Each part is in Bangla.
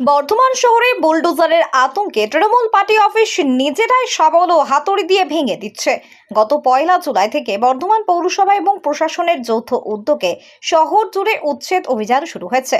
বর্ধমান শহরে বুলডোজারের আতঙ্কে তৃণমূল পার্টি অফিস নিজেরাই সবল ও হাতুড়ি দিয়ে ভেঙে দিচ্ছে। গত পয়লা জুলাই থেকে বর্ধমান পৌরসভা এবং প্রশাসনের যৌথ উদ্যোগে শহর জুড়ে উচ্ছেদ অভিযান শুরু হয়েছে।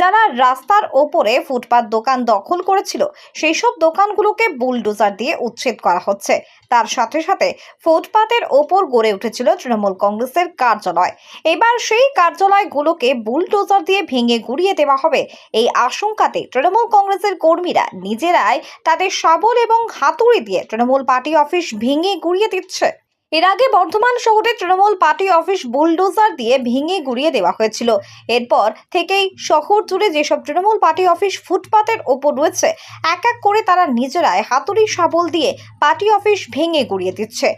যারা রাস্তার ওপরে ফুটপাত দোকান দখল করেছিল সেই সব দোকানগুলোকে বুলডোজার দিয়ে উচ্ছেদ করা হচ্ছে। তার সাথে সাথে ফুটপাতের ওপর গড়ে উঠেছিল তৃণমূল কংগ্রেসের কার্যালয়। এবার সেই কার্যালয়গুলোকে বুলডোজার দিয়ে ভেঙে গুড়িয়ে দেওয়া হবে, এই আশঙ্কাতে তৃণমূল কংগ্রেসের কর্মীরা নিজেরাই তাদের শাবল এবং হাতুড়ি দিয়ে তৃণমূল পার্টি অফিস ভেঙে গুড়িয়ে দিচ্ছে। এর আগে বর্ধমান শহরে তৃণমূল পার্টি অফিস বুলডোজার দিয়ে ভেঙে গুড়িয়ে দেওয়া হয়েছিল। এরপর থেকেই শহর জুড়ে যেসব তৃণমূল পার্টি অফিস ফুটপাতের ওপর রয়েছে, এক এক করে তারা নিজেরাই হাতুড়ি, শাবল দিয়ে পার্টি অফিস ভেঙে গুড়িয়ে দিচ্ছে।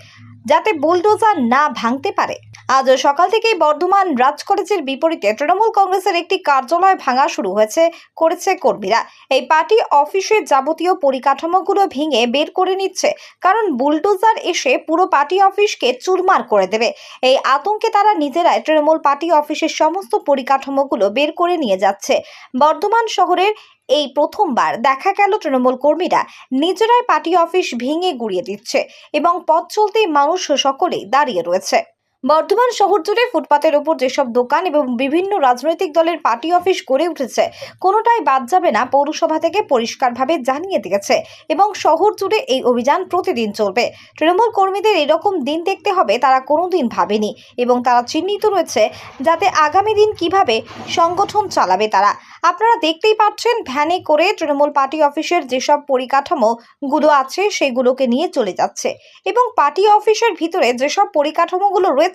যাতে বুলডোজার না ভাঙতে পারে। আজ সকাল থেকেই বর্ধমান রাজ কলেজের বিপরীতে তৃণমূল কংগ্রেসের একটি কার্যালয় ভাঙা শুরু হয়েছে, করেছে কর্মীরা। এই পার্টি অফিসের যাবতীয় পরিকাঠামোগুলো ভেঙে বের করে নিচ্ছে, কারণ বুলডোজার এসে পুরো পার্টি অফিসকে চুরমার করে দেবে। এই আতঙ্কে তারা নিজেরাই তৃণমূল পার্টি অফিসের সমস্ত পরিকাঠামোগুলো বের করে নিয়ে যাচ্ছে। বর্ধমান শহরের এই প্রথমবার দেখা গেল তৃণমূল কর্মীরা নিজেরাই পার্টি অফিস ভেঙে গুড়িয়ে দিচ্ছে এবং পথ চলতেই মানুষ সকলেই দাঁড়িয়ে রয়েছে। বর্ধমান শহর জুড়ে ফুটপাতের ওপর যেসব দোকান এবং বিভিন্ন রাজনৈতিক দলের পার্টি অফিস গড়ে উঠেছে, কোনোটাই বাদ যাবে না পৌরসভা থেকে পরিষ্কারভাবে জানিয়ে দিয়েছে এবং শহর জুড়ে এই অভিযান প্রতিদিন চলবে। তৃণমূল কর্মীদের এরকম দিন দেখতে হবে তারা কোনোদিন ভাবেনি এবং তারা চিহ্নিত রয়েছে যাতে আগামী দিন কীভাবে সংগঠন চালাবে তারা। আপনারা দেখতেই পাচ্ছেন ভ্যানে করে তৃণমূল পার্টি অফিসের যেসব পরিকাঠামোগুলো আছে সেগুলোকে নিয়ে চলে যাচ্ছে এবং পার্টি অফিসের ভিতরে যেসব পরিকাঠামোগুলো রয়েছে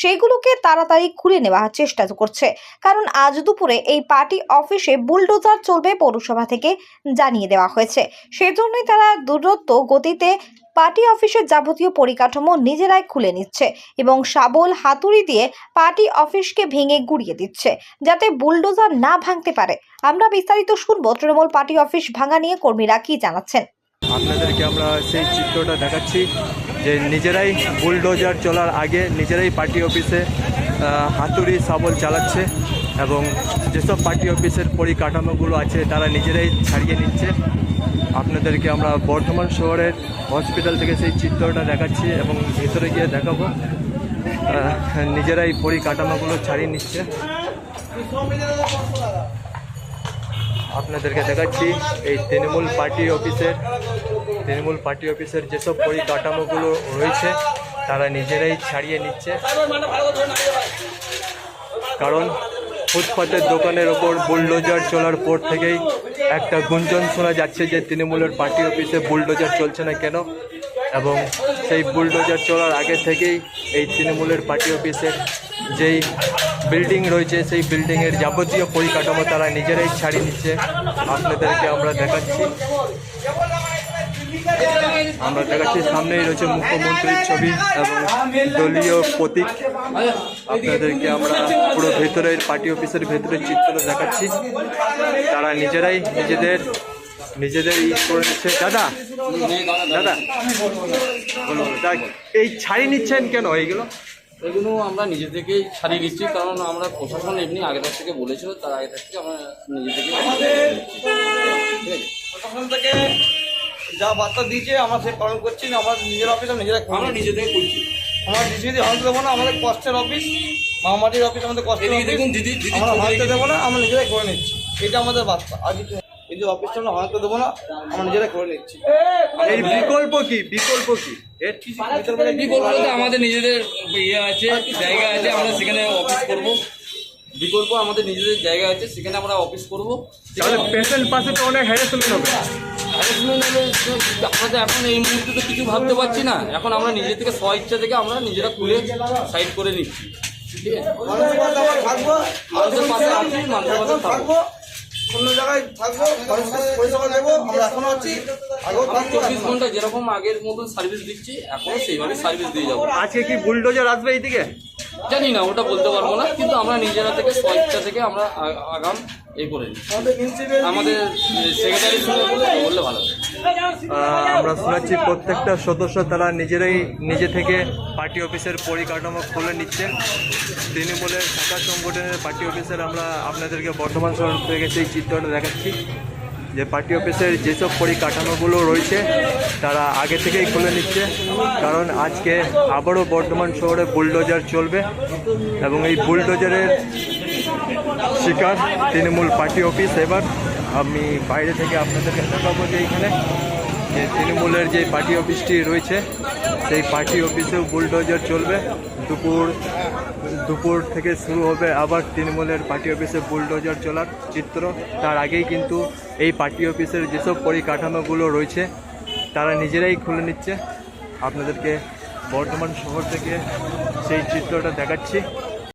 সেইগুলোকে তাড়াতাড়ি খুলে নেওয়ার চেষ্টা করছে। কারণ আজ দুপুরে এই পার্টি অফিসে বুলডোজার চলবে পৌরসভা থেকে জানিয়ে দেওয়া হয়েছে। সেজন্যই তারা দূরত্ব গতিতে পার্টি অফিসের যাবতীয় পরিকাঠামো নিজেরাই খুলে নিচ্ছে এবং শাবল হাতুড়ি দিয়ে পার্টি অফিসকে ভেঙে গুড়িয়ে দিচ্ছে যাতে বুলডোজার না ভাঙতে পারে। আমরা বিস্তারিত শুনব তৃণমূল পার্টি অফিস ভাঙা নিয়ে কর্মীরা কি জানাচ্ছেন। আপনাদেরকে আমরা সেই চিত্রটা দেখাচ্ছি যে নিজেরাই বুলডোজার চলার আগে নিজেরাই পার্টি অফিসে হাতুড়ি শাবল চালাচ্ছে এবং যেসব পার্টি অফিসের পরিকাঠামোগুলো আছে তারা নিজেরাই ছাড়িয়ে নিচ্ছে। আপনাদেরকে আমরা বর্ধমান শহরের হসপিটাল থেকে সেই চিত্রটা দেখাচ্ছি এবং ভেতরে গিয়ে দেখাবো। নিজেরাই পরিকাঠামোগুলো ছাড়িয়ে নিচ্ছে। আপনাদেরকে দেখাচ্ছি এই তৃণমূল পার্টি অফিসের, তৃণমূল পার্টি অফিসের যেসব পরিকাঠামোগুলো রয়েছে, তারা নিজেরাই ছাড়িয়ে নিচ্ছে। কারণ ফুটপাতের দোকানের ওপর বুলডোজার চলার পর থেকেই একটা গুঞ্জন শোনা যাচ্ছে যে তৃণমূলের পার্টি অফিসে বুলডোজার চলছে না কেন? এবং সেই বুলডোজার চলার আগে থেকেই এই তৃণমূলের পার্টি অফিসের যেই বিল্ডিং রয়েছে, সেই বিল্ডিংয়ের যাবতীয় পরিকাঠামো তারা নিজেরাই ছাড়িয়ে নিচ্ছে। আপনাদেরকে আমরা দেখাচ্ছি। আমরা দেখাচ্ছি, সামনেই রয়েছে মুখ্যমন্ত্রীর ছবি এবং দলীয় প্রতীক। আপনাদেরকে আমরা পুরো ভেতরের পার্টি অফিসের ভেতরের চিত্র দেখাচ্ছি। তারা নিজেরাই নিজেদের নিজেদের ই করে নিচ্ছে দাদা দাদা, এই ছাড়িয়ে নিচ্ছেন কেন এইগুলো? এগুলো আমরা নিজে থেকেই ছাড়িয়ে নিচ্ছি কারণ আমরা প্রশাসন এমনি আগে থেকে বলেছিল তার আগে থেকে আমরা নিজে থেকে প্রশাসন থেকে যা বার্তা দিয়েছে আমরা সে পালন করছি না আমার নিজের অফিস আমরা নিজেরা আমরা নিজে থেকে করছি আমরা ডিসিডি হাতে দেবো না আমাদের কষ্টের অফিস মহামাটির অফিস আমাদের কষ্টের দেখুন দিদি দিদি আমরা ছবি দেবো না আমরা নিজেরাই করে নিচ্ছি। এটা আমাদের বার্তা। আর কিছু যে অফিসটা আমরা হাতে দেবো না আমরা নিজেরাই করে নিচ্ছি। এই বিকল্প কি? বিকল্প কি? বিকল্প বলতে আমাদের নিজেদের ইয়ে আছে জায়গা আছে আমরা সেখানে অফিস করব। বিকল্প আমাদের নিজেদের জায়গা আছে সেখানে আমরা অফিস করব। তাহলে পেশেন্ট পাশে তো অনেক হ্যারাসমেন্ট হবে। আমরা তো এখন এই মুহূর্তে তো কিছু ভাবতে পারছি না। এখন আমরা নিজে থেকে স্ব ইচ্ছা থেকে আমরা নিজেরা খুলে সাইড করে নিচ্ছি। ঠিক আছে? মানুষের পাশে আছি মানুষের পাশে থাকব। অন্য জায়গায় থাকব পরিষেবা দেবো আমরা এখনও আছি আগেও থাকব চব্বিশ ঘণ্টা যেরকম আগের মতন সার্ভিস দিচ্ছি এখনও সেইভাবে সার্ভিস দিয়ে যাব। আজকে কি বুলডোজার আসবে এইদিকে? জানি না ওটা বলতে পারব না কিন্তু আমরা নিজেরা থেকে স্বইচ্ছা থেকে আমরা আগাম এ করে নিই আমাদের সেক্রেটারি বললে ভালো হয়। আহ, আমরা শোনাচ্ছি প্রত্যেকটা সদস্য তারা নিজেরাই নিজে থেকে পার্টি অফিসের পরিকাঠামো খুলে নিচ্ছেন তৃণমূলের শাখা সংগঠনের পার্টি অফিসের আমরা আপনাদেরকে বর্তমান শহর থেকে সেই চিত্রটা দেখাচ্ছি। যে পার্টি অফিসের যেসব পরিকাঠামোগুলো রয়েছে, তারা আগে থেকেই খুলে নিচ্ছে। কারণ আজকে আবারও বর্ধমান শহরে বুলডোজার চলবে এবং এই বুলডোজারের শিকার তৃণমূল পার্টি অফিস। এবার আমি বাইরে থেকে আপনাদেরকে দেখাবো যে এইখানে যে তৃণমূলের যে পার্টি অফিসটি রয়েছে, সেই পার্টি অফিসেও বুলডোজার চলবে। দুপুর দুপুর থেকে শুরু হবে আবার তৃণমূলের পার্টি অফিসে বুলডোজার চলার চিত্র। তার আগেই কিন্তু এই পার্টি অফিসের যেসব পরিকাঠামোগুলো রয়েছে, তারা নিজেরাই খুলে নিচ্ছে। আপনাদেরকে বর্ধমান শহর থেকে সেই চিত্রটা দেখাচ্ছি।